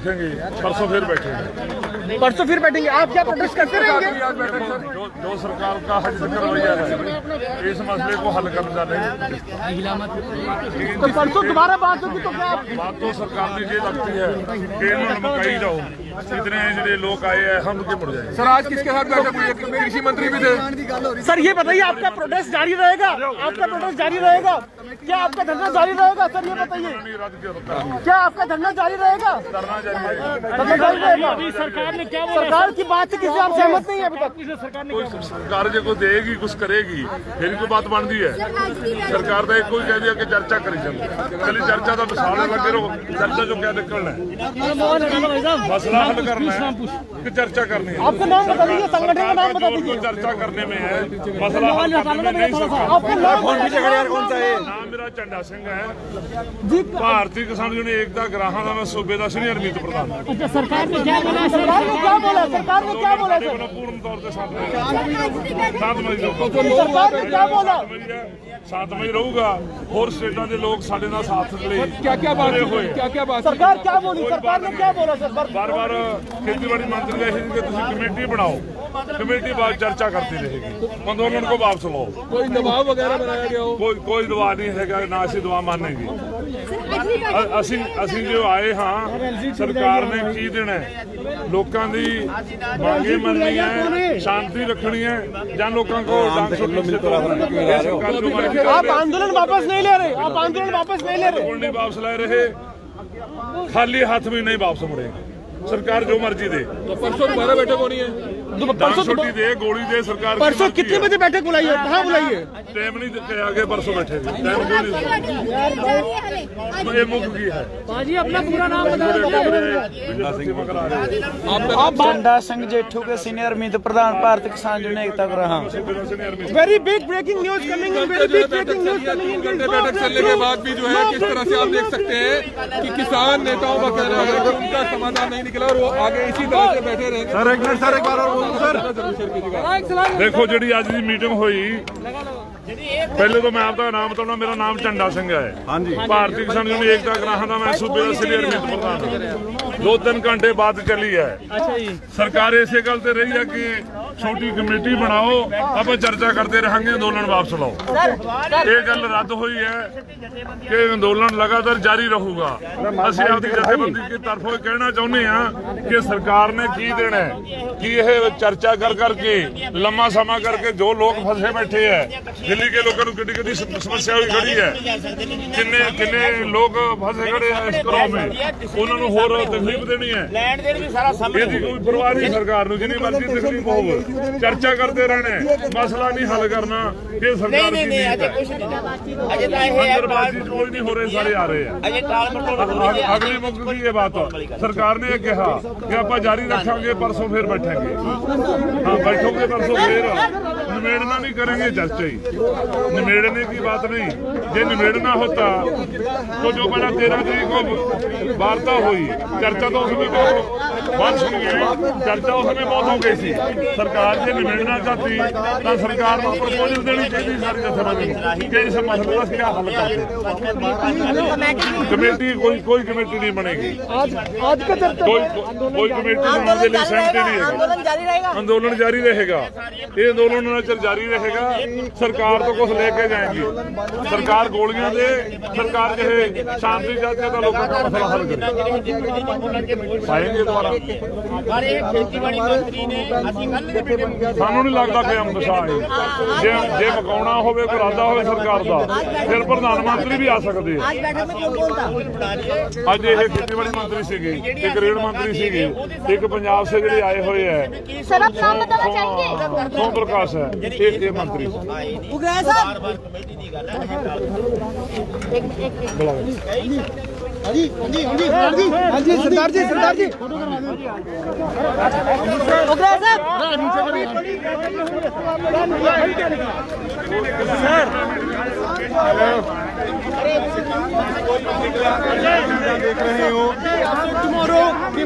बैठेंगे परसों फिर बैठेंगे। परसों फिर बैठेंगे आप क्या प्रोटेस्ट करते रहेंगे? जो जो सरकार का हज ज़िक्र रवैया है इस मसले को हल कर जा नहीं। तो परसों दोबारा बात होगी तो क्या बात तो सरकार की ये लगती है कि इन्होंने मकाई जाओ इतने ਜਿਹੜੇ ਲੋਕ आए हैं हम के मुड़ जाएंगे सर आज किसके साथ बैठक हुई है कृषि मंत्री भी थे सर ये बताइए आपका प्रोटेस्ट जारी रहेगा आपका प्रोटेस्ट जारी रहेगा क्या आपका धरना जारी रहेगा सर ये बताइए नहीं रद्द किया होता है। क्या आपका धरना जारी रहेगा करना चाहिए धरना जारी रहेगा सरकार ने क्या सरकार की बात से किसी आप सहमत नहीं है अभी तक कोई सरकार ਜੇ ਕੋਈ ਦੇਗੀ ਕੁਝ ਕਰੇਗੀ ਫਿਰ ਕੋਈ ਬਾਤ ਬਣਦੀ ਹੈ ਸਰਕਾਰ ਦਾ ਇੱਕੋ ਹੀ ਕਹਿ ਦਿਆ ਕਿ ਚਰਚਾ ਕਰੀ ਜਾਂਦੀ ਚਲੀ ਚਰਚਾ ਦਾ ਵਿਸਾਲ ਲੱਗੇ ਰਹੋ ਚਰਚਾ ਚੋਂ ਕਿਆ ਨਿਕਲਣਾ ਹੈ मसला हल करना है कि चर्चा करनी है आपका नाम बता दीजिए संगठन का नाम बता जो दीजिए चर्चा करने में है मसला हल करने में नहीं सरकार आपका नाम कौन सा है ਨਾਮ ਮੇਰਾ ਝੰਡਾ ਸਿੰਘ ਹੈ जी ਭਾਰਤੀ ਕਿਸਾਨ ਯੂਨੀਅਨ ਏਕਤਾ ਗ੍ਰਾਹਾਂ ਦਾ ਮੈਂ ਸੂਬੇ ਦਾ ਸੀਨੀਅਰ ਮੀਤ ਪ੍ਰਧਾਨ ਹਾਂ अच्छा सरकार ने क्या बोला सरकार ने क्या बोला सरकार ने क्या बोला ਸਾਡੇ सर ਵੱਲੋਂ ਪੂਰਨ ਤੌਰ ਤੇ ਸਾਥ ਮਿਲੇਗਾ ਸ਼ਾਂਤਮਈ ਰਹੋ सरकार ने क्या बोला ਸ਼ਾਂਤਮਈ ਹੈ, ਸ਼ਾਂਤਮਈ ਰਹੂਗਾ ਹੋਰ ਸਟੇਟਾਂ ਦੇ ਲੋਕ ਸਾਡੇ ਨਾਲ ਸਾਥ ਦੇ ਲਈ क्या क्या बात जुड़े हुई हुए हैं। क्या क्या बात सरकार क्या बोली सरकार ने क्या बोला सर सर ਬਾਰ ਸਰਕਾਰ ਖੇਤੀਬਾੜੀ ਮੰਤਰੀ ਨੇ ਇਹ ਕਿ ਤੁਸੀਂ ਕਮੇਟੀ ਬਣਾਓ। ਕਮੇਟੀ ਬਾਅਦ ਚਰਚਾ ਕਰਦੀ ਰਹੇਗੀ। ਅੰਦੋਲਨ ਕੋ ਵਾਪਸ ਲਓ। ਕੋਈ ਦਬਾਅ ਵਗੈਰਾ ਬਣਾਇਆ ਗਿਆ ਹੋ ਕੋਈ ਕੋਈ ਦਬਾਅ ਨਹੀਂ ਹੈਗਾ ਨਾ ਅਸੀਂ ਦਬਾਅ ਮੰਨਾਂਗੇ। ਅਸੀਂ ਅਸੀਂ ਜੋ ਆਏ ਹਾਂ ਸਰਕਾਰ ਨੇ ਕੀ ਦੇਣਾ ਲੋਕਾਂ ਦੀ ਮੰਗੇ ਮੰਨਣੀ ਹੈ ਸ਼ਾਂਤੀ ਰੱਖਣੀ ਹੈ ਜਾਂ ਲੋਕਾਂ ਕੋ ਡਾਂਗ ਸੁਣ ਲੋ ਮਿਲਤੋ ਆਪ ਅੰਦੋਲਨ ਵਾਪਸ ਨਹੀਂ ਲੈ ਰਹੇ ਆਪ ਅੰਦੋਲਨ ਵਾਪਸ ਨਹੀਂ ਲੈ ਰਹੇ। ਲੈ ਰਹੇ। ਖਾਲੀ ਹੱਥ ਵੀ ਨਹੀਂ ਵਾਪਸ ਮੁੜੇਗਾ। ਸਰਕਾਰ ਜੋ ਮਰਜ਼ੀ ਦੇ तो परसों दोबारा बैठक होनी है ਡਾਂਗ परसों ਛੁੱਟੀ ਦੇ ਗੋਲੀ ਦੇ ਸਰਕਾਰ ਕੀ परसों ਮਰਜ਼ੀ कितने ਹੈ। बजे बैठक बुलाई है कहाँ बुलाई है ਟਾਈਮ ਨਹੀਂ ਦਿੱਤੇ ਆਗੇ ਪਰਸੋਂ ਬੈਠੇਗੇ ਟਾਈਮ ਕੋਈ ਨਹੀਂ ਇਹ ਮੁੱਕ ਗਈ ਹੈ बाजी अपना पूरा नाम ਝੰਡਾ ਸਿੰਘ ਜੇਠੂ के सीनियर मीत प्रधान भारतीय किसान union Ekta gram very big breaking news coming in very big breaking news coming in घंटे बैठक चलने के बाद भी जो है किस तरह से आप देख सकते हैं कि किसान नेताओं का कहना है कि उनका समाधान नहीं निकला और वो आगे इसी तरह से बैठे रहेंगे सर एक मिनट सर एक बार और बोलो सर ਦੇਖੋ ਜਿਹੜੀ ਅੱਜ ਦੀ ਮੀਟਿੰਗ ਹੋਈ ਪਹਿਲੇ ਤਾਂ ਮੈਂ ਆਪਦਾ ਨਾਮ ਬਤਾਉਣਾ ਮੇਰਾ ਨਾਮ ਝੰਡਾ ਸਿੰਘ ਹੈ। ਹਾਂਜੀ। ਭਾਰਤੀ ਕਿਸਾਨ ਯੂਨੀਅਨ ਏਕਤਾ ਗ੍ਰਾਹਾਂ ਦਾ ਮੈਂ ਸੂਬੇ ਦਾ ਸੀਨੀਅਰ ਮੀਤ ਪ੍ਰਧਾਨ ਹਾਂ। ਦੋ ਤਿੰਨ ਘੰਟੇ ਬਾਅਦ ਚੱਲੀ ਹੈ। ਅੱਛਾ ਜੀ। ਸਰਕਾਰ ਇਸੇ ਗੱਲ ਤੇ ਰਹੀ ਹੈ ਕਿ ਛੋਟੀ ਕਮੇਟੀ ਬਣਾਓ ਆਪਾਂ ਚਰਚਾ ਕਰਦੇ ਰਹਾਂਗੇ ਅੰਦੋਲਨ ਵਾਪਸ ਲਓ। ਇਹ ਗੱਲ ਰੱਦ ਹੋਈ ਹੈ ਕਿ ਅੰਦੋਲਨ ਲਗਾਤਾਰ ਜਾਰੀ ਰਹੂਗਾ। ਅਸੀਂ ਆਪਦੀ ਜਥੇਬੰਦੀ ਦੀ ਤਰਫੋਂ ਇਹ ਕਹਿਣਾ ਚਾਹੁੰਦੇ ਹਾਂ ਕਿ ਸਰਕਾਰ ਨੇ ਕੀ ਦੇਣਾ ਹੈ? ਕਿ ਇਹ ਚਰਚਾ ਕਰ ਕਰਕੇ ਲੰਮਾ ਸਮਾਂ ਕਰਕੇ ਜੋ ਲੋਕ ਫਸੇ ਬੈਠੇ ਹੈ ਦਿੱਲੀ ਕੇ ਲੋਕਾਂ ਨੂੰ ਕਿੱਡੀ ਕਿੱਡੀ ਸਮ- ਸਮੱਸਿਆ ਹੋਈ ਖੜੀ ਹੈ ਕਿੰਨੇ ਕਿੰਨੇ ਲੋਕ ਫਸੇ ਖੜੇ ਹੈ ਇਸ ਕਰੋ ਮੇ? ਉਹਨਾਂ ਨੂੰ ਹੋਰ ਤਕਲੀਫ ਦੇਣੀ ਹੈ। ਲੈਣ ਦੇਣ ਵੀ ਸਾਰਾ ਸਾਹਮਣੇ ਇਹਦੀ ਕੋਈ ਪਰਵਾਹ ਨਹੀਂ ਸਰਕਾਰ ਨੂੰ ਜਿੰਨੀ ਮਰਜ਼ੀ ਤਕਲੀਫ ਹੋਵੇ। ਚਰਚਾ ਕਰਦੇ ਰਹਿਣਾ। ਮਸਲਾ ਨਹੀਂ ਹੱਲ ਕਰਨਾ ਇਹ ਸਰਕਾਰ ਨਹੀਂ ਦੀ ਨਹੀਂ ਅਜੇ ਕੁਝ ਨਹੀਂ। ਅਜੇ ਤਾਂ ਇਹ ਹੈ 'ਚ ਕੋਈ ਨਹੀਂ ਹੋ ਰਹੇ ਸਾਰੇ ਆ ਰਹੇ ਆ। ਅਜੇ ਟਾਲ ਮਟੋਲ ਅਗ- ਅਗਲੀ ਮੁੱਕ ਗਈ ਇਹ ਬਾਤ ਸਰਕਾਰ ਨੇ ਇਹ ਕਿਹਾ ਕਿ ਆਪਾਂ ਜਾਰੀ ਰੱਖਾਂਗੇ ਪਰਸੋਂ ਫੇਰ ਬੈਠਾਂਗੇ। ਹਾਂ ਬੈਠੋਗੇ ਪਰਸੋਂ ਫੇਰ। निमेड़ना नहीं करेंगे चर्चा ही निमेड़ने की बात नहीं ये निमेड़ना होता तो जो बड़ा तेरह तारीख को वार्ता हुई चर्चा तो उसमें बहुत बात सुन गई चर्चा उसमें बहुत हो गई थी सरकार जे निमेड़ना चाहती तो सरकार को प्रपोजल देनी चाहिए सारी जथेबंदी कि इस मसले का क्या हल कर कमेटी कोई कोई कमेटी नहीं बनेगी आज का कोई कोई कमेटी बनाने के लिए सहमति नहीं है आंदोलन जारी रहेगा ये आंदोलन ਖੇਚਲ ਜਾਰੀ ਰਹੇਗਾ ਸਰਕਾਰ ਤੋਂ ਕੁਝ ਲੈ ਕੇ ਜਾਏਗੀ। ਸਰਕਾਰ ਗੋਲੀਆਂ ਦੇ ਸਰਕਾਰ ਜਿਹੇ ਸ਼ਾਂਤੀ ਚਾਹਤੇ ਤਾਂ ਲੋਕਾਂ ਦਾ ਮਸਲਾ ਹੱਲ ਕਰੇ। ਪਾਏਗੇ ਦੁਬਾਰਾ? ਪਰ ਇਹ ਖੇਤੀਬਾੜੀ ਮੰਤਰੀ ਨੇ ਅਸੀਂ ਕੱਲ ਦੇ ਬੇਟੇ ਸਾਨੂੰ ਨਹੀਂ ਲੱਗਦਾ ਕਿ ਅੰਮ੍ਰਿਤਸਰ ਹੈ ਜੇ ਜੇ ਮਕਾਉਣਾ ਹੋਵੇ ਇਰਾਦਾ ਹੋਵੇ ਸਰਕਾਰ ਦਾ ਫਿਰ ਪ੍ਰਧਾਨ ਮੰਤਰੀ ਵੀ ਆ ਸਕਦੇ ਆ। ਅੱਜ ਇਹ ਖੇਤੀਬਾੜੀ ਮੰਤਰੀ ਸੀਗੇ ਇੱਕ ਰੇਲ ਮੰਤਰੀ ਸੀਗੇ ਇੱਕ ਪੰਜਾਬ ਸੇ ਜਿਹੜੇ ਆਏ ਹੋਏ ਐ ਸਰ ਨਾਮ ਬਤਾਵਾ ਚਾਹੀਏ ਸੋਮ ਪ੍ਰਕਾਸ਼ ਹੈ। ਇਹ ਇਹ ਮੰਤਰੀ उग्र साहब ਕਮੇਟੀ ਦੀ ਗੱਲ ਹੈ हाँ जी सरदार जी सरदार जी उग्र साहब tomorrow the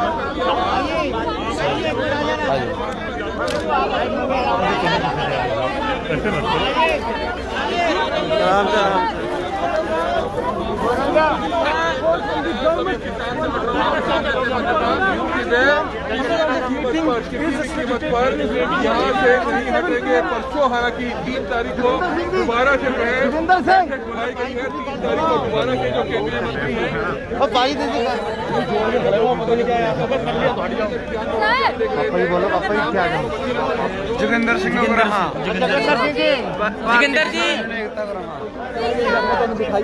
Tamam tamam. यहाँ से नहीं हटेंगे परसों हालाँकि तीन तारीख को दोबारा से है। तीन तारीख को दोबारा जो केंद्रीय मंत्री है। जोगिंदर सिंह हाँ जोगिंदर जी दिखाई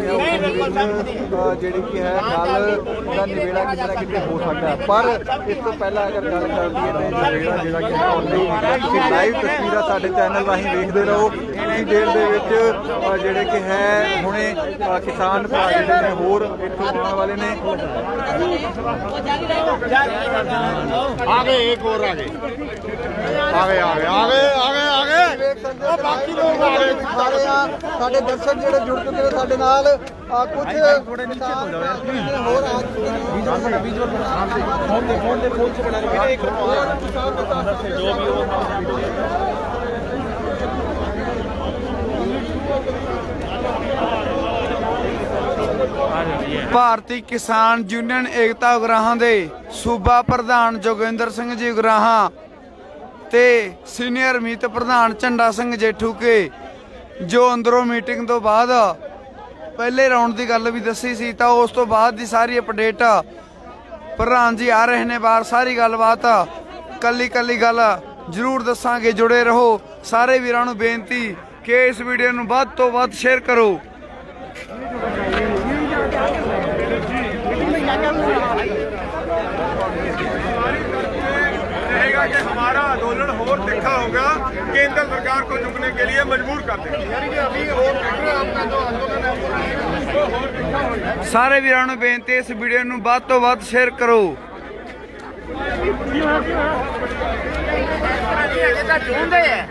ਜਿਹੜੀ ਹੈ ਕੀ ਹੈ ਗੱਲ ਦਾ ਨਿਬੇੜਾ ਕਿਤੇ ਨਾ ਕਿਤੇ ਹੋ ਸਕਦਾ। ਪਰ ਇਸ ਤੋਂ ਪਹਿਲਾਂ ਅਗਰ ਗੱਲ ਕਰਦੀ ਹੈ ਤੇ ਨਿਬੇੜਾ ਜਿਹੜਾ ਕਿ ਹੁੰਦਾ ਤੁਸੀਂ ਲਾਈਵ ਤਸਵੀਰਾਂ ਸਾਡੇ ਚੈਨਲ ਰਾਹੀਂ ਵੇਖਦੇ ਰਹੋ। ਇੰਨੀ ਦੇਰ ਦੇ ਵਿੱਚ ਜਿਹੜੇ ਕਿ ਹੈ ਹੁਣੇ ਕਿਸਾਨ ਭਰਾ ਜਿਹੜੇ ਨੇ ਹੋਰ ਇੱਥੋਂ ਆਉਣ ਵਾਲੇ ਨੇ। आगे ਆ ਗਏ ਆ ਗਏ ਆ ਗਏ ਆ ਗਏ ਆ ਗਏ ਉਹ ਬਾਕੀ ਲੋਕ ਆ ਗਏ ਸਾਰੇ ਆ ਸਾਡੇ ਦਰਸ਼ਕ ਜਿਹੜੇ ਜੁੜ ਚੁੱਕੇ ਨੇ ਸਾਡੇ ਨਾਲ ਆ ਕੁਝ ਥੋੜੇ ਨੀਚੇ ਹੋ ਜਾਓ ਯਾਰ ਹੋਰ ਆ ਵੀਡੀਓ ਵੀਡੀਓ ਫੋਨ ਦੇ ਫੋਨ ਦੇ ਫੋਨ ਚ ਬਣਾ ਰਹੇ ਵੀਰੇ ਇੱਕ ਜੋ ਵੀ ਉਹ ਭਾਰਤੀ ਕਿਸਾਨ ਯੂਨੀਅਨ ਏਕਤਾ ਉਗਰਾਹਾਂ ਦੇ ਸੂਬਾ ਪ੍ਰਧਾਨ ਜੋਗਿੰਦਰ ਸਿੰਘ ਜੀ ਉਗਰਾਹਾਂ ਤੇ ਸੀਨੀਅਰ ਮੀਤ ਪ੍ਰਧਾਨ ਝੰਡਾ ਸਿੰਘ ਜੇਠੂ ਕੇ, ਜੋ ਅੰਦਰੋਂ ਮੀਟਿੰਗ ਤੋਂ ਬਾਅਦ ਪਹਿਲੇ ਰਾਉਂਡ ਦੀ ਗੱਲ ਵੀ ਦੱਸੀ ਸੀ, ਤਾਂ ਉਸ ਤੋਂ ਬਾਅਦ ਦੀ ਸਾਰੀ ਅਪਡੇਟ ਪ੍ਰਧਾਨ ਜੀ ਆ ਰਹੇ ਨੇ ਬਾਹਰ, ਸਾਰੀ ਗੱਲਬਾਤ ਕੱਲੀ ਕੱਲੀ ਗੱਲ ਜ਼ਰੂਰ ਦੱਸਾਂਗੇ, ਜੁੜੇ ਰਹੋ। ਸਾਰੇ ਵੀਰਾਂ ਨੂੰ ਬੇਨਤੀ ਕਿ ਇਸ ਵੀਡੀਓ ਨੂੰ ਵੱਧ ਤੋਂ ਵੱਧ ਸ਼ੇਅਰ ਕਰੋ। रहेगा कि हमारा आंदोलन और तिखा होगा केंद्र सरकार को झुकने के लिए मजबूर कर देगा यानी कि अभी और आपका जो आंदोलन है ਸਾਰੇ ਵੀਰਾਂ ਨੂੰ ਬੇਨਤੀ ਹੈ ਇਸ ਵੀਡੀਓ ਨੂੰ ਵੱਧ ਤੋਂ ਵੱਧ ਸ਼ੇਅਰ ਕਰੋ ਅਜੇ ਤਾਂ ਚੁੰਦੇ ਆ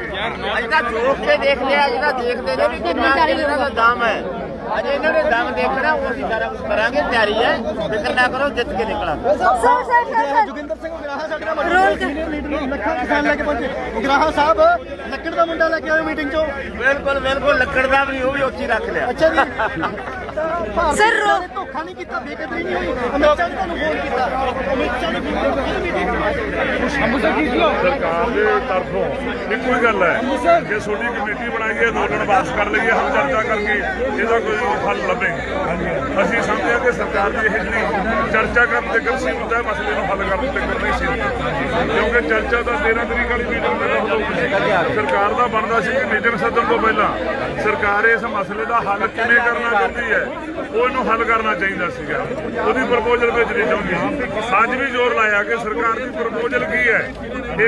ਅਜੇ ਤਾਂ ਚੋਕ ਕੇ ਦੇਖ ਲਿਆ ਅਜੇ ਤਾਂ ਦੇਖਦੇ ਨੇ ਵੀ ਕਿੰਨਾ ਇਹਨਾਂ ਦਾ ਦਮ ਹੈ ਅਜੇ ਇਹਨਾਂ ਨੇ ਦਮ ਦੇਖਣਾ ਉਹ ਅਸੀਂ ਸਾਰਾ ਕਰਾਂਗੇ ਤਿਆਰੀ ਹੈ। ਫਿਕਰ ਨਾ ਕਰੋ ਜਿੱਤ ਕੇ ਨਿਕਲਾਂ ਸਰ ਸਰ ਜੋਗਿੰਦਰ ਸਿੰਘ ਉਗਰਾਹਾ ਸਾਡੇ ਨਾਲ ਮੌਜੂਦ ਸੀਨੀਅਰ ਲੀਡਰ ਲੱਖਾਂ ਕਿਸਾਨ ਲੈ ਕੇ ਪਹੁੰਚੇ। ਉਗਰਾਹਾ ਸਾਹਿਬ ਲੱਕੜ ਦਾ ਮੁੰਡਾ ਲੈ ਕੇ ਆਏ ਮੀਟਿੰਗ ਚੋਂ। ਬਿਲਕੁਲ ਬਿਲਕੁਲ ਲੱਕੜ ਦਾ ਵੀ ਉਹ ਵੀ ਉੱਚੀ ਰੱਖ ਲਿਆ। ਅੱਛਾ ਜੀ। Sir, ਰੋ- ਨੇ ਧੋਖਾ ਨਹੀਂ ਕੀਤਾ ਬੇਕਦਰੀ ਨਹੀਂ ਹੋਈ। ਅਮਿਤ ਸ਼ਾਹ ਨੇ ਤੁਹਾਨੂੰ ਫੋਨ ਕੀਤਾ। ਅਮਿਤ ਸ਼ਾਹ ਨੇ ਫੋਨ ਕੀਤਾ ਸਰਕਾਰ ਦੇ ਤਰਫੋਂ ਇੱਕੋ ਹੀ ਗੱਲ ਹੈ ਕਿ ਛੋਟੀ ਕਮੇਟੀ ਬਣਾਈ ਹੈ ਅੰਦੋਲਨ ਵਾਪਸ ਕਰ ਲਈਏ ਹਮ ਚਰਚਾ ਕਰਕੇ ਇਹਦਾ ਕੋਈ ਹੱਲ ਲੱਭੇ। ਅਸੀਂ ਸਮਝਦੇ ਹਾਂ ਕਿ ਸਰਕਾਰ ਦੀ ਇਹ ਜਿਹੜੀ ਚਰਚਾ ਕਰਨ ਤੇ ਸੀ ਹੁੰਦਾ ਮਸਲੇ ਨੂੰ ਹੱਲ ਕਰਨ ਤੇ ਨਹੀਂ ਸੀ ਕਿਉਂਕਿ ਚਰਚਾ ਦਾ 13 ਤਰੀਕ ਵਾਲੀ ਮੀਟਿੰਗ ਸਰਕਾਰ ਦਾ ਬਣਦਾ ਸੀ ਕਿ ਮੀਟਿੰਗ ਸੱਦਣ ਤੋਂ ਪਹਿਲਾਂ ਸਰਕਾਰ ਇਸ ਮਸਲੇ ਦਾ ਹੱਲ ਕਿਵੇਂ ਕਰਨਾ ਚਾਹੁੰਦੀ ਹੈ? ਉਹ ਇਹਨੂੰ ਹੱਲ ਕਰਨਾ ਚਾਹੀਦਾ ਸੀਗਾ। ਉਹਦੀ ਪ੍ਰਪੋਜ਼ਲ ਵਿੱਚ ਨਹੀਂ ਚਾਹੁੰਦੀ। ਅੱਜ ਵੀ ਜ਼ੋਰ ਲਾਇਆ ਕਿ ਸਰਕਾਰ ਦੀ ਪ੍ਰਪੋਜ਼ਲ ਕੀ ਹੈ?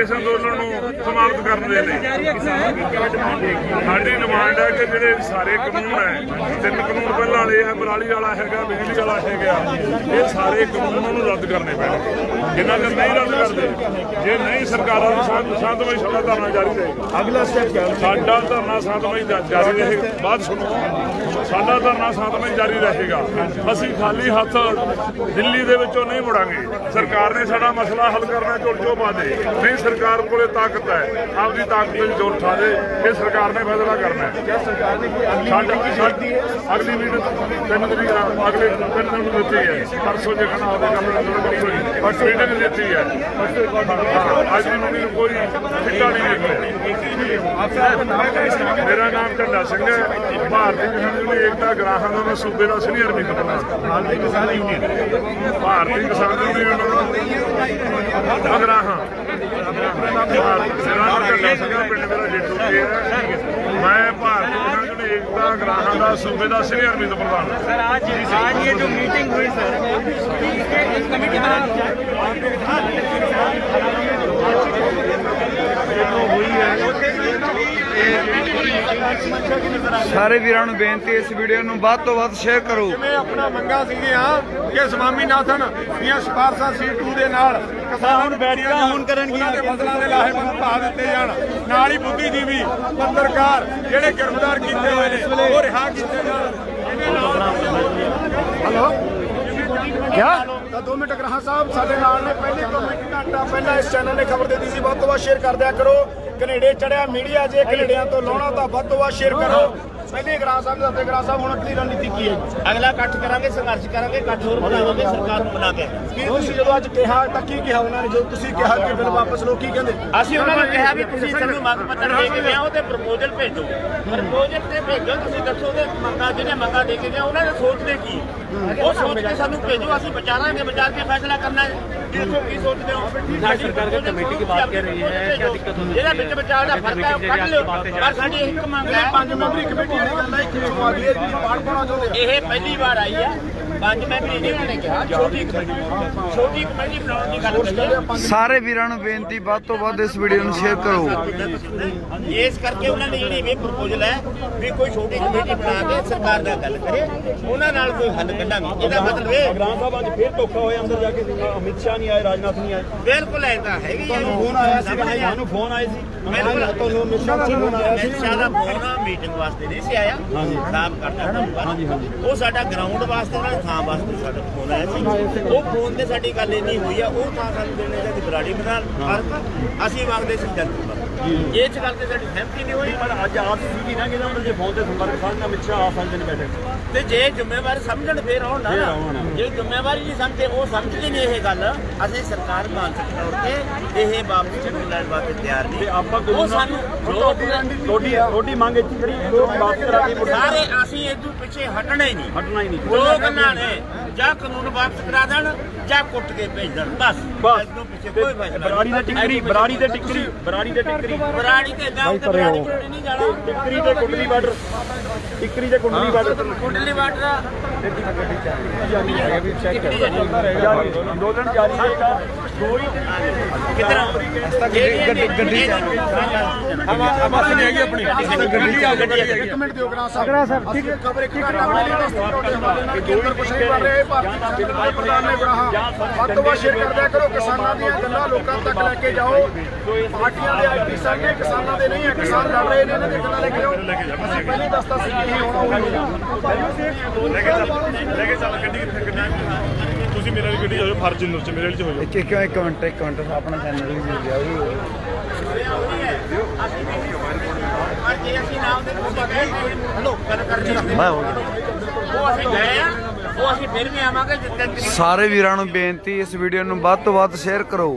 ਇਸ ਅੰਦੋਲਨ ਨੂੰ ਸਮਾਪਤ ਕਰਨ ਦੇ ਲਈ। ਸਾਡੀ ਡਿਮਾਂਡ ਹੈ ਕਿ ਜਿਹੜੇ ਸਾਰੇ ਕਾਨੂੰਨ ਹੈ ਤਿੰਨ ਕਾਨੂੰਨ ਪਹਿਲਾਂ ਵਾਲੇ ਹੈ ਬਰਾਲੀ ਵਾਲਾ ਹੈਗਾ ਬਿਜਲੀ ਵਾਲਾ ਹੈਗਾ ਇਹ ਸਾਰੇ ਕਾਨੂੰਨਾਂ ਨੂੰ ਰੱਦ ਕਰਨੇ ਪੈਣਗੇ। ਜਿਨ੍ਹਾਂ ਦੇ ਨਹੀਂ ਰੱਦ ਕਰਦੇ ਜੇ ਨਹੀਂ ਸਰਕਾਰਾਂ ਨੂੰ ਸ਼ਾਂਤ ਸ਼ਾਂਤਮਈ ਸਾਡਾ ਧਰਨਾ ਜਾਰੀ ਰਹੇਗਾ ਅਗਲਾ ਸਟੈਪ ਸਾਡਾ ਧਰਨਾ ਸ਼ਾਂਤਮਈ ਜਾਰੀ ਰਹੇਗਾ ਬਾਤ ਸੁਣੋ। ਸਾਡਾ ਧਰਨਾ ਸ਼ਾਂਤਮਈ ਜਾਰੀ ਰਹੇਗਾ। ਅਸੀਂ ਖਾਲੀ ਹੱਥ ਦਿੱਲੀ ਦੇ ਵਿੱਚੋਂ ਨਹੀਂ ਮੁੜਾਂਗੇ। ਸਰਕਾਰ ਨੇ ਸਾਡਾ ਮਸਲਾ ਹੱਲ ਕਰਨਾ ਝੋਲ ਚੋ ਪਾ ਦੇ। ਨਹੀਂ ਸਰਕਾਰ ਕੋਲੇ ਤਾਕਤ ਹੈ। ਆਪਦੀ ਤਾਕਤ ਤੇ ਜ਼ੋਰ ਠਾ ਦੇ। ਇਹ ਸਰਕਾਰ ਨੇ ਫੈਸਲਾ ਕਰਨਾ ਹੈ। ਕਿਆ ਸਰਕਾਰ ਨੇ ਸਾਡੀ ਅਗਲੀ ਮੀਟਿੰਗ ਤਿੰਨ ਤਰੀਕ ਅਗਲੇ ਤਿੰਨ ਦਿਨ ਨੂੰ ਦਿੱਤੀ ਹੈ। ਪਰਸੋਂ ਜੇ ਕਹਣਾ ਹੋਵੇ ਨੂੰ ਪਰਸੋਂ ਹੀ। ਮੀਟਿੰਗ ਦਿੱਤੀ ਹੈ। ਹਾਂ, ਅੱਜ ਦੀ ਮੀਟਿੰਗ ਕੋਈ ਫਿੱਟਾ ਨਹੀਂ ਨਿਕਲਿਆ। ਮੇਰਾ ਨਾਮ ਝੰਡਾ ਸਿੰਘ ਹੈ। ਭਾਰਤੀ ਕਿਸਾਨ ਯੂਨੀਅਨ ਏਕਤਾ ਗ੍ਰਾਹਾਂ ਦਾ ਮੈਂ ਸੂਬੇ ਦਾ ਸੀਨੀਅਰ ਨਹੀਂ ਕਰਨਾ ਭਾਰਤੀ ਕਿਸਾਨ ਯੂਨੀਅਨ ਭਾਰਤੀ ਕਿਸਾਨ ਯੂਨੀਅਨ ਅਗਰਾ ਹਾਂ। ਮੈਂ ਭਾਰਤ ਕਿਸਾਨ ਏਕਤਾ ਦਾ ਸੂਬੇ ਦਾ ਸੀਨੀਅਰ ਅਰਵਿੰਦ ਪ੍ਰਧਾਨ। सर आज आज ये जो मीटिंग हुई सर इसके एक कमेटी बनानी चाहिए जो हुई है ਸਾਰੇ ਵੀਰਾਂ ਨੂੰ ਬੇਨਤੀ ਇਸ ਵੀਡੀਓ ਨੂੰ ਵੱਧ ਤੋਂ ਵੱਧ ਸ਼ੇਅਰ ਕਰੋ। ਜਿਵੇਂ ਆਪਣਾ ਮੰਗਾ ਸੀਗੀਆਂ ਕਿ ਸਵਾਮੀਨਾਥਨ ਦੀਆਂ ਸਿਫਾਰਸ਼ਾਂ ਸੀ 2 ਦੇ ਨਾਲ। ਕਿਸਾਨ ਬੈਰੀਆਂ ਹੁਣ ਕਰਨਗੀਆਂ। ਦੇ ਫਸਲਾਂ ਦੇ ਲਾਹੇ ਭਾ ਦਿੱਤੇ ਜਾਣ। ਨਾਲ ਹੀ ਬੁੱਧੀਜੀਵੀ ਪੱਤਰਕਾਰ ਜਿਹੜੇ ਗ੍ਰਿਫਤਾਰ ਕੀਤੇ ਹੋਏ ਨੇ ਉਹ ਰਿਹਾ ਕੀਤੇ ਜਾਣ। ਇਹਦੇ ਨਾਲ ਕਿਆ? ਤਾਂ 2 ਮਿੰਟ ਗ੍ਰਾਹ ਸਾਹਿਬ ਸਾਡੇ ਨਾਲ ਨੇ ਪਹਿਲੇ ਤੋਂ ਇੱਕ ਘੰਟਾ ਪਹਿਲਾਂ ਇਸ ਚੈਨਲ ਨੇ ਖਬਰ ਦਿੱਤੀ ਸੀ ਵੱਧ ਤੋਂ ਵੱਧ ਸ਼ੇਅਰ ਕਰ ਦਿਆ ਕਰੋ। ਕੈਨੇਡੇ ਚੜਿਆ ਮੀਡੀਆ ਜੇ ਕੈਨੇਡੀਆਂ ਤੋਂ ਲਾਉਣਾ ਤਾਂ ਵੱਧ ਤੋਂ ਵੱਧ ਸ਼ੇਅਰ ਕਰੋ। ਪਹਿਲੇ ਗ੍ਰਾਹ ਸਾਹਿਬ ਦੇ ਦੱਸਦੇ ਗ੍ਰਾਹ ਸਾਹਿਬ ਹੁਣ ਅਗਲੀ ਰਣਨੀਤੀ ਕੀ ਹੈ ਅਗਲਾ ਇਕੱਠ ਕਰਾਂਗੇ ਸੰਘਰਸ਼ ਕਰਾਂਗੇ ਇਕੱਠ ਹੋਰ ਬਣਾਵਾਂਗੇ ਸਰਕਾਰ ਨੂੰ ਬਣਾ ਕੇ। ਕੀ ਤੁਸੀਂ ਜਦੋਂ ਅੱਜ ਕਿਹਾ ਤਾਂ ਕੀ ਕਿਹਾ ਉਹਨਾਂ ਨੇ? ਜਦੋਂ ਤੁਸੀਂ ਕਿਹਾ ਕਿ ਬਿੱਲ ਵਾਪਸ ਲਓ ਕੀ ਕਹਿੰਦੇ? ਅਸੀਂ ਉਹਨਾਂ ਨੂੰ ਕਿਹਾ ਵੀ ਤੁਸੀਂ ਸਾਨੂੰ ਮੰਗ ਪੱਤਰ ਦੇ ਕੇ ਗਏ ਹੋ ਤੇ ਪ੍ਰਪੋਜ਼ਲ ਭੇਜੋ। ਪ੍ਰਪੋਜ਼ਲ ਤੇ ਭੇਜੋ ਤੁਸੀਂ ਦੱਸੋ ਉਹਦੇ ਮੰਗਾਂ ਜਿਹਨੇ ਮੰਗਾਂ ਦੇ ਕੇ ਗਏ ਉਹਨਾਂ ਨੇ ਸੋਚਦੇ ਕੀ? ਉਹ ਸੋਚ ਕੇ ਸਾਨੂੰ ਭੇਜੋ ਅਸੀਂ ਵਿਚਾਰਾਂਗੇ ਵਿਚਾਰ ਕੇ ਫੈਸਲਾ ਕਰਨਾ ਹੈ। ਕਿ ਦੱਸੋ ਕੀ ਸੋਚਦੇ ਹੋ? ਸਾਡੀ ਸਰਕਾਰ ਦੀ ਕਮੇਟੀ ਕੀ ਬਾਤ ਕਰ ਰਹੀ ਹੈ ਕੀ ਦਿੱਕਤ ਹੁੰਦੀ ਹੈ ਜਿਹੜਾ ਵਿੱਚ ਵਿਚਾਰ ਦਾ ਫ਼ਰਕ ਹੈ ਉਹ ਕੱਢ ਲਿਓ। ਪਰ ਸਾਡੀ ਇੱਕ ਮੰਗ ਹੈ ਪੰਜ ਮੈਂਬਰੀ ਕਮੇਟੀ ਪਾਉਣਾ ਚਾਹੁੰਦੇ ਇਹ ਪਹਿਲੀ ਵਾਰ ਆਈ ਹੈ। ਪੰਜ ਮੈਂਬਰੀ ਨਹੀਂ ਉਹਨਾਂ ਨੇ ਕਿਹਾ ਛੋਟੀ ਕਮੇਟੀ ਛੋਟੀ ਕਮੇਟੀ ਬਣਾਉਣ ਦੀ ਗੱਲ ਕਰੀ ਹੈ ਸਾਰੇ ਵੀਰਾਂ ਨੂੰ ਬੇਨਤੀ ਵੱਧ ਤੋਂ ਵੱਧ ਇਸ ਵੀਡੀਓ ਨੂੰ ਸ਼ੇਅਰ ਕਰੋ। ਇਸ ਕਰਕੇ ਉਹਨਾਂ ਨੇ ਜਿਹੜੀ ਵੀ ਪ੍ਰਪੋਜ਼ਲ ਹੈ ਵੀ ਕੋਈ ਛੋਟੀ ਕਮੇਟੀ ਬਣਾ ਕੇ ਸਰਕਾਰ ਨਾਲ ਗੱਲ ਕਰੇ ਉਹਨਾਂ ਨਾਲ ਕੋਈ ਹੱਲ ਕੱਢਾਂਗੇ। ਇਹਦਾ ਮਤਲਬ ਇਹ ਗ੍ਰਾਮ ਸਾਹਿਬ ਅੱਜ ਫੇਰ ਧੋਖਾ ਹੋਇਆ ਅੰਦਰ ਜਾ ਕੇ ਅਮਿਤ ਸ਼ਾਹ ਨਹੀਂ ਆਏ ਰਾਜਨਾਥ ਨਹੀਂ ਆਏ। ਬਿਲਕੁਲ ਐਸਾ ਹੈਗੀ ਹੈ ਫੋਨ ਆਇਆ ਸੀ ਤੁਹਾਨੂੰ ਫੋਨ ਆਏ ਸੀ। ਬਿਲਕੁਲ। ਤੁਹਾਨੂੰ ਅਮਿਤ ਸ਼ਾਹ ਦਾ ਫੋਨ ਆਇਆ ਸੀ। ਦਾ ਫੋਨ ਮੀਟਿੰਗ ਵਾਸਤੇ ਨਹੀਂ ਸੀ ਆਇਆ। ਖਰਾਬ ਕਰਦਾ ਹਾਂਜੀ ਹਾਂਜੀ। ਉਹ ਸਾਡਾ ਗਰਾਊਂਡ ਵਾਸਤੇ ਉਹਨਾਂ ਦੇ ਥਾਂ ਵਾਸਤੇ ਸਾਡਾ ਫੋਨ ਆਇਆ ਸੀ। ਉਹ ਫੋਨ ਤੇ ਸਾਡੀ ਗੱਲ ਇੰਨੀ ਹੋਈ ਆ ਉਹ ਥਾਂ ਸਾਨੂੰ ਦੇਣੇ ਦਾ ਬਰਾੜੀ ਫ਼ਰਕ ਅਸੀਂ ਮੰਗਦੇ ਸੀ ਜਨਤਾ ਇਹ ਚ ਗੱਲ ਤੇ ਸਾਡੀ ਸਹਿਮਤੀ ਨਹੀਂ ਹੋਈ। ਪਰ ਅੱਜ ਆਪ ਸੀਗੀ ਨਾ ਕਿ ਉਹਨਾਂ ਦੇ ਫੋਨ ਤੇ ਸੰਪਰਕ ਸਾਧਨਾ ਸ਼ਾਹ ਆ ਸਕਦੇ ਨੇ ਬੈਠੇ। ਤੇ ਜੇ ਜ਼ਿੰਮੇਵਾਰ ਸਮਝਣ ਫੇਰ ਆਉਣ ਨਾ ਜੇ ਜ਼ਿੰਮੇਵਾਰੀ ਨਹੀਂ ਸਮਝੇ ਉਹ ਸਮਝਦੇ ਨਹੀਂ ਇਹ ਗੱਲ। ਅਸੀਂ ਸਰਕਾਰ ਮਾਨਸਿਕ ਤੌਰ ਤੇ ਇਹ ਵਾਪਸ ਲੈਣ ਵਾਸਤੇ ਤਿਆਰ ਨਹੀਂ। ਆਪਾਂ ਉਹ ਸਾਨੂੰ ਜੋ ਤੁਹਾਡੀ ਤੁਹਾਡੀ ਮੰਗ ਇੱਥੇ ਕਰੀ ਲੋਕ ਵਾਪਸ ਕਰਾ ਕੇ ਸਾਰੇ ਅਸੀਂ ਇਦੋਂ ਪਿੱਛੇ ਹਟਣਾ ਹੀ ਨਹੀਂ। ਹਟਣਾ ਹੀ ਨਹੀਂ। ਦੋ ਗੱਲਾਂ ਨੇ। ਜਾਂ ਕਾਨੂੰਨ ਵਾਪਸ ਕਰਾ ਦੇਣ ਜਾਂ ਕੁੱਟ ਕੇ ਭੇਜ ਦੇਣ ਬਸ। ਬਸ। ਇਦੋਂ ਪਿੱਛੇ ਕੋਈ ਫੈਸਲਾ ਬਰਾੜੀ ਦੇ ਟਿੱਕਰੀ ਬਰਾੜੀ ਦੇ ਟਿੱਕਰੀ ਬਰਾੜੀ ਦੇ ਟਿੱਕਰੀ। ਬਰਾੜੀ ਤੇ ਜਾਂ ਉੱਤੇ ਬਰਾੜੀ ਬਰੂੜੀ ਨਹੀਂ ਜਾਣਾ। ਟਿੱਕਰੀ ਤੇ ਕੁੰਡਲੀ ਬਾਰਡਰ ਟਿੱਕਰੀ ਤੇ ਕੁੰਡਲੀ ਬਾਰਡਰ ਕੁੰਡਲੀ ਵਾਟਰ ਦੋ। ਦਿਨ ਜਾਰੀ ਰਹੇਗਾ ਦੋ ਹੀ। ਕਿਤਨਾ ਗੱਡੀ ਗੱਡੀ ਹਮਾਸ ਨਹੀਂ ਹੈਗੀ ਆਪਣੀ। ਗੱਡੀ ਆ ਗੱਡੀ ਹੈਗੀ ਇੱਕ ਮਿੰਟ ਦਿਓ ਗਰਾ ਸਾਹਿਬ। ਠੀਕ ਹੈ। ਖਬਰ ਇੱਕ ਦੱਸਦੀ ਤੁਹਾਡੇ ਹਵਾਲੇ ਨਾਲ ਕੇਂਦਰ ਕੁਛ ਨਹੀਂ ਕਰ ਰਿਹਾ ਭਾਰਤੀ ਜਨਤਾ ਪ੍ਰਧਾਨ ਨੇ ਬੜਾ ਵੱਧ ਤੋਂ ਵੱਧ ਸ਼ੇਅਰ ਕਰਦਿਆ ਕਰੋ ਕਿਸਾਨਾਂ ਦੀਆਂ ਗੱਲਾਂ ਲੋਕਾਂ ਤੱਕ ਲੈ ਕੇ ਜਾਓ। ਪਾਰਟੀਆਂ ਦੇ ਆਈਟੀ ਸਾਡੇ ਕਿਸਾਨਾਂ ਦੇ ਨਹੀਂ ਹੈ ਕਿਸਾਨ ਲੜ ਰਹੇ ਨੇ ਇਹਨਾਂ ਦੀਆਂ ਗੱਲਾਂ ਲੈ ਕੇ ਜਾਓ। ਅਸੀਂ ਪਹਿਲੇ ਦੱਸਤਾ ਸੀ ਕਿ ਇਹ ਹੋਣਾ ਲੈ ਕੇ ਚੱਲ ਲੈ ਕੇ ਚੱਲ ਗੱਡੀ ਕਿੱਥੇ ਕਿੰਨਾ ਤੁਸੀਂ ਮੇਰੇ ਵਾਲੀ ਗੱਡੀ ਜਾਓ ਫਾਰਚੂਨਰ ਚ ਮੇਰੇ ਵਾਲੀ ਚ ਹੋ ਜਾਓ। ਇੱਕ ਇੱਕ ਇੱਕ ਮਿੰਟ ਇੱਕ ਮਿੰਟ ਆਪਣਾ ਚੈਨਲ ਵੀ ਜੁੜ ਗਿਆ ਉਹ। ਮੈਂ ਹੋ ਉਹ ਅਸੀਂ ਗਏ ਆ ਸਾਰੇ ਵੀਰਾਂ ਨੂੰ ਬੇਨਤੀ ਇਸ ਵੀਡੀਓ ਨੂੰ ਵੱਧ ਤੋਂ ਵੱਧ ਸ਼ੇਅਰ ਕਰੋ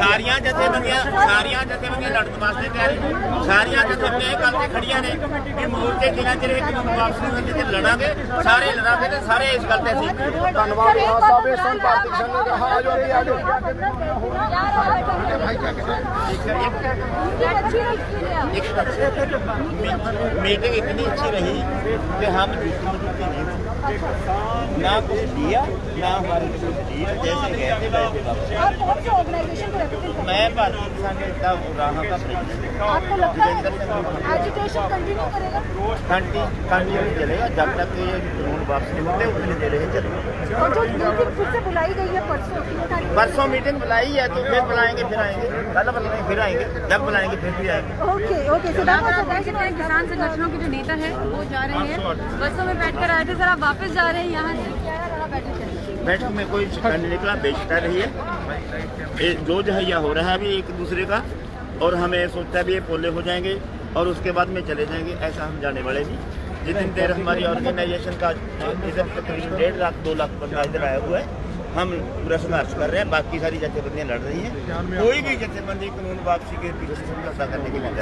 ਸਾਰੀਆਂ ਜਥੇਬੰਦੀਆਂ ਸਾਰੀਆਂ ਜਥੇਬੰਦੀਆਂ ਲੜਨ ਵਾਸਤੇ ਤਿਆਰ ਨੇ ਸਾਰੀਆਂ ਜਥੇਬੰਦੀਆਂ ਇਹ ਤੇ ਖੜੀਆਂ ਨੇ ਕਿ ਮੋਰਚੇ ਜਿਨ੍ਹਾਂ ਚਿਰ ਇੱਕ ਵਾਪਸ ਨਹੀਂ ਹੁੰਦੇ ਲੜਾਂਗੇ ਸਾਰੇ ਲੜਾਂਗੇ ਤੇ ਸਾਰੇ ਇਸ ਗੱਲ ਤੇ ਸੀ ਧੰਨਵਾਦ ਖਾਸ ਸਾਹਿਬ ਇਸ ਸੰਨ ਭਾਰਤੀ ਕਿਸ਼ਨ ਨੇ ਕਹਾ ਆਜੋ ਅੱਗੇ ਆਜੋ ਇੱਕ ਮੀਟਿੰਗ ਇਤਨੀ ਅੱਛੀ ਰਹੀ ਕਿ ਹਮ na Turquia ना हमारे जैसे गए वैसे वापस आप कौन से ऑर्गेनाइजेशन को represent मैं भारतीय किसान नेता राहा का प्रेसिडेंट आपको लगता एजुकेशन कंटिन्यू करेगा? कंटी कंटिन्यू चलेगा। जब तक ये कानून वापस नहीं होते उतनी देर ही चलेगा। और जो मीटिंग फिर से बुलाई गई है परसों मीटिंग बुलाई है तो फिर बुलाएँगे फिर आएँगे। कल बुलाएँगे फिर आएँगे। जब बुलाएँगे फिर भी आएँगे। ओके ओके किसान संगठनों के जो नेता है वो जा रहे हैं। बसों में बैठकर आए थे सर आप वापस जा रहे हैं यहाँ से। क्या रहा बैठक बैठक में कोई शिकायत नहीं निकला, बेचता रही है जो जो है रहा है अभी एक दूसरे का, और हमें सोचता भी ये पोले हो जाएँगे, और उसके बाद में चले जाएँगे, ऐसा हम जाने वाले नहीं। जितनी देर हमारी ऑर्गेनाइजेशन का इधर तकरीबन डेढ़ लाख, दो लाख बंदा इधर आया हुआ है, हम पूरा संघर्ष कर रहे हैं, बाकी सारी जथेबंदियाँ लड़ रही हैं। कोई भी जथेबंदी कानून वापसी के पीछे समझौता करने के लिए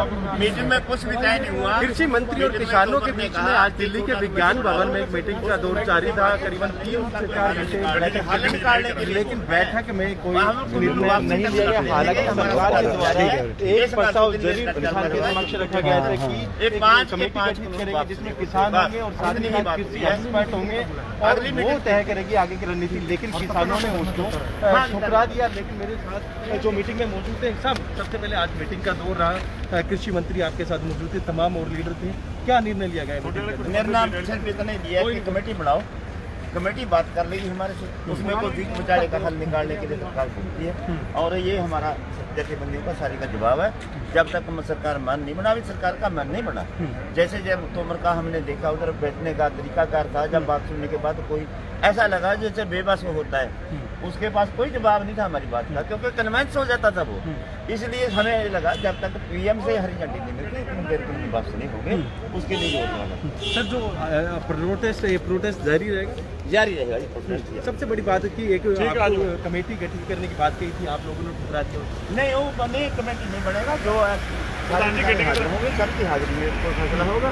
अपनी मीटिंग में कुछ भी तय नहीं हुआ। कृषि मंत्री और किसानों के बीच में आज दिल्ली के विज्ञान भवन में एक मीटिंग का दौर जारी था करीबन तीन से चार घंटे लेकिन बैठक में कोई निर्णय नहीं लिया। गया हालाँकि एक प्रस्ताव ज़रूर समक्ष रखा गया था की एक पाँच के पाँच करेगी जिसमें किसान होंगे और साथ ही ही? कृषि एक्सपर्ट होंगे और वो तय करेगी आगे की रणनीति। लेकिन किसानों ने उसको हाँ, ठुकरा दिया लेकिन मेरे साथ जो मीटिंग में मौजूद थे सब सबसे पहले आज मीटिंग का दौर रहा। कृषि मंत्री आपके साथ मौजूद थे तमाम और लीडर थे। क्या निर्णय लिया गया निर्णय सिर्फ़ इतना दिया कमेटी बनाओ कमेटी बात कर लेगी हमारे से उसमें कोई बीच मुचाड़े का हल निकालने के लिए सरकार बोलती है। और ये हमारा जथेबंदियों का सारी का जवाब है। जब तक हम सरकार मन नहीं बना अभी सरकार का मन नहीं बना। जैसे जब तोमर का हमने देखा उधर बैठने का तरीकाकार था जब बात सुनने के बाद कोई ऐसा लगा जैसे बेबस होता है। उसके पास कोई जवाब नहीं था हमारी बात का क्योंकि कन्वेंस हो जाता था वो। इसलिए हमें लगा जब तक पीएम से हरी झंडी नहीं मिलती उतनी देर तक वापस नहीं होगी उसके लिए सर जो प्रोटेस्ट ये प्रोटेस्ट जारी रहेगा? जारी रहेगा ये प्रोसेस। सबसे बड़ी बात है कि एक आपको कमेटी गठित करने की बात कही थी आप लोगों ने ठुकरा दिया नहीं वो बने कमेटी नहीं बनेगा जो हाजिर होंगे सबकी हाजिरी में कोई फैसला होगा।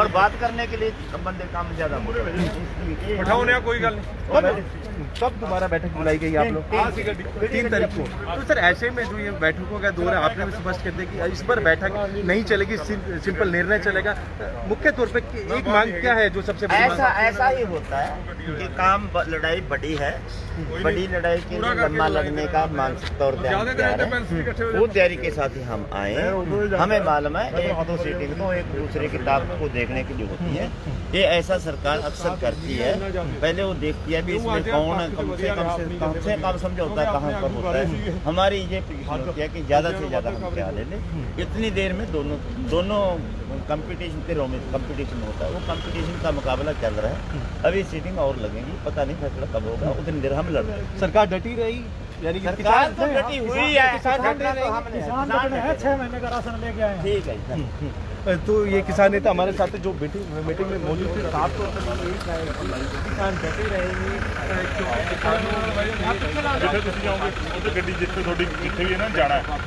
और बात करने के लिए बंदे काम ज़्यादा बिठाओ ने कोई गल नहीं। कब दोबारा बैठक बुलाई गई आप लोग। तीन तारीख को। तो सर ऐसे में जो ये बैठकों का दौर है आपने भी स्पष्ट कर दिया कि इस पर बैठक नहीं चलेगी सिंपल निर्णय चलेगा। मुख्य तौर पे एक मांग क्या है जो सबसे बड़ी ऐसा ऐसा ही होता है कि काम लड़ाई बड़ी है। बड़ी लड़ाई के लिए लंबा लगने का मानसिक तौर पे हम वो तैयारी के साथ ही हम आए हैं। हमें मालूम है एक दो सीटिंग तो एक दूसरे की ताकत को देखने की जो होती है। ये ऐसा सरकार अक्सर करती है। पहले वो देखती है भी इसमें कौन है कम से कम से कम से कम समझौता कहाँ पर होता है? हमारी ये पोजीशन होती है कि ज़्यादा से ज़्यादा हम क्या ले लें। इतनी देर में दोनों दोनों कंपटीशन के में कंपटीशन होता है। वो कंपटीशन का मुकाबला चल रहा है। अभी सीटिंग और लगेगी। पता नहीं फैसला कब होगा। उतनी देर हम लड़ रहे हैं। सरकार डटी रही। यानी कि सरकार तो डटी हुई है किसान डटे डटना तो रहे हमने किसान है छह महीने का राशन लेके आए ठीक है जी। तो ये किसान नेता हमारे साथ जो मीटिंग मीटिंग में मौजूद थे साफ तौर पर यही कहा है कि किसान डटे रहेंगे क्योंकि किसानों ਜਿੱਥੇ ਤੁਸੀਂ ਜਾਓਗੇ ਉੱਥੇ ਗੱਡੀ ਜਿੱਥੇ ਤੁਹਾਡੀ ਜਿੱਥੇ ਵੀ ਇਹਨਾਂ ਨੇ ਜਾਣਾ ਹੈ